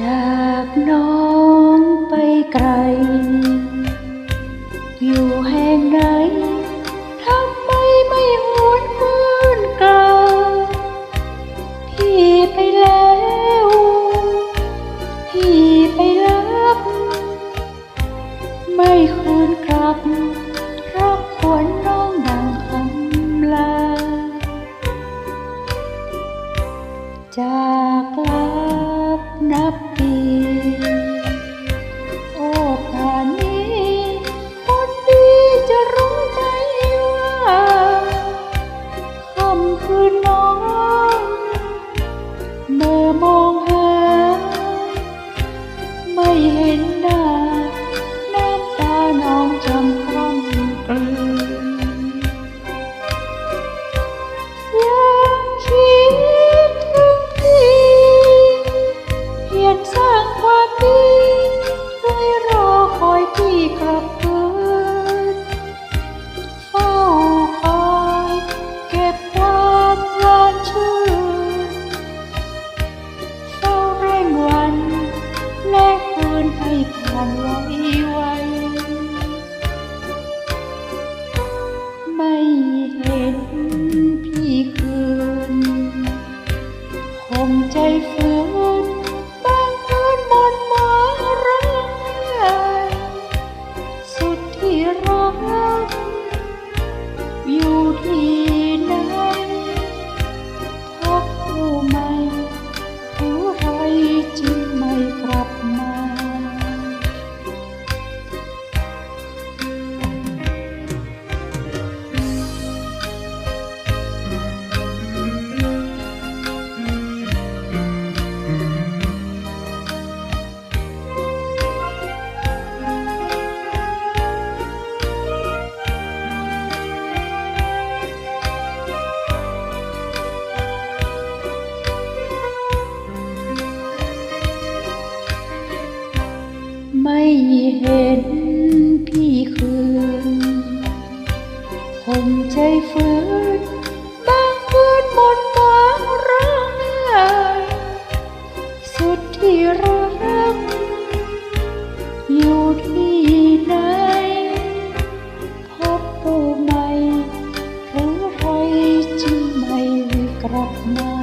จากน้องไปไกลางความดี 有天 ไม่เห็นพี่คืนคมใจฟื้นบางคืนหมดหวังรักสุดที่รัก อยู่ที่ไหน พบตัวใหม่หรือใครจะไม่กลับมา